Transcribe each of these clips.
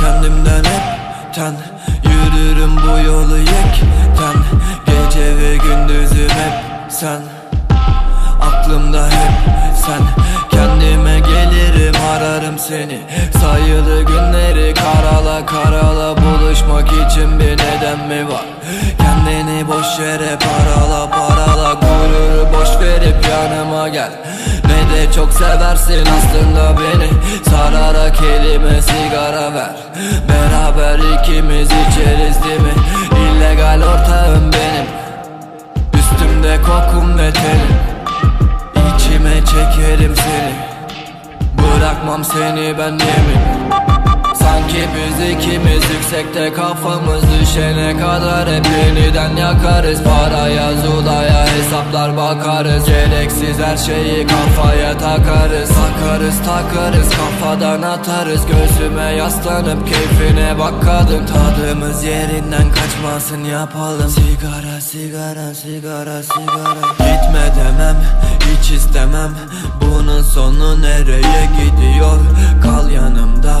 kendimden hepten. Yürürüm bu yolu yekten. Gece ve gündüzüm hep sen. Aklımda hep sen. Kendime gelirim ararım seni. Sayılı günleri karala karala Buluşmak için bir neden mi var? Kendini boş yere parala parala verip yanıma gel. Ne de çok seversin aslında beni. Sararak elime sigara ver. Beraber ikimiz içeriz değil mi? İllegal ortağım benim. Üstümde kokun ve tenim. İçime çekerim seni. Bırakmam seni ben yemin Sanki biz ikimiz yüksekte kafamız düşene kadar Hep yeniden yakarız. Paraya zulaya hesaplar bakarız. Gereksiz her şeyi kafaya takarız. Takarız takarız kafadan atarız. Gözüme yaslanıp keyfine bak kadın. Tadımız yerinden kaçmasın yapalım. Sigara sigara sigara sigara. Gitme demem hiç istemem. Bunun sonu nereye gidiyor? Kal yanımda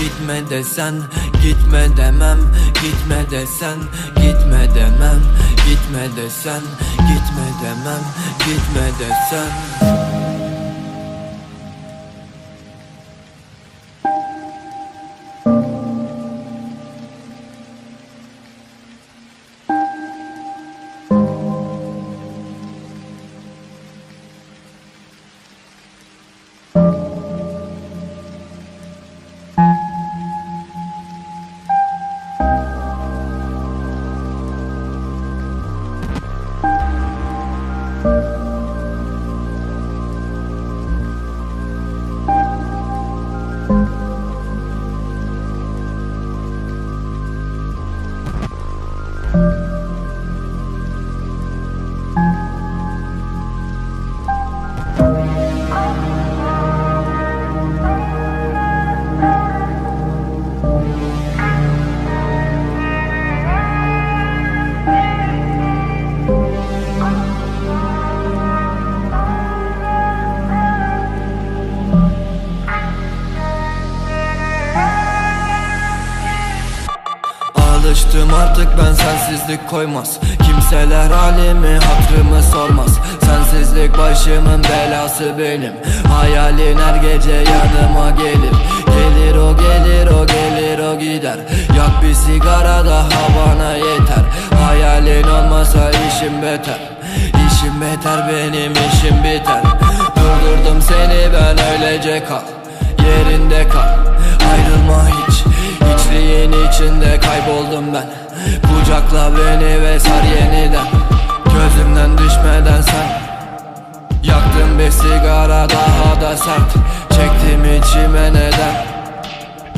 Gitme desen Gitme demem. Gitme desen Gitme demem. Gitme desen Gitme demem. Gitme desen. Alıştım artık ben sensizlik koymaz. Kimseler halimi hatrımı sormaz. Sensizlik başımın belası benim. Hayalin her gece yanıma gelir. Gelir o gelir o gelir o gider. Yak bir sigara daha bana yeter. Hayalin olmasa işim beter. İşim beter benim işim biter. Durdurdum seni ben öylece kal. Yerinde kal. Ayrılma hiç. İçliğin içinde kayboldum ben Kucakla beni ve sar yeniden. Gözümden düşmeden sen Yaktım bir sigara daha da sert. Çektim içime neden?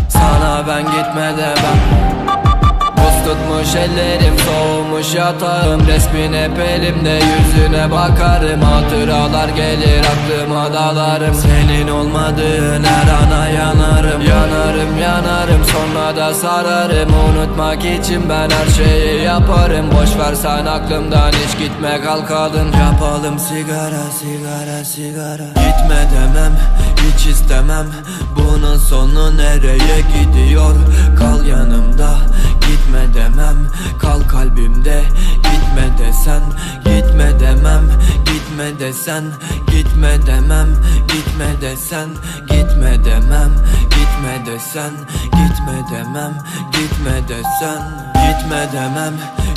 Sana ben gitme demem Buz tutmuş ellerim Soğumuş yatağım resmin hep elimde Yüzüne bakarım hatıralar gelir aklıma dalarım. Senin olmadığın her ana yanarım Yanarım yanarım sonra da sararım. Unutmak için ben her şeyi yaparım. Boş ver sen aklımdan hiç gitme kalkalım Yapalım sigara sigara sigara. Gitme demem hiç istemem. Bunun sonu nereye gidiyor? Kal yanımda gitme demem. Kal kalbimde gitme desen Gitme demem. Gitme desen Gitme demem. Gitme desen Gitme demem. Gitme desen Gitme demem. Gitme desen Gitme demem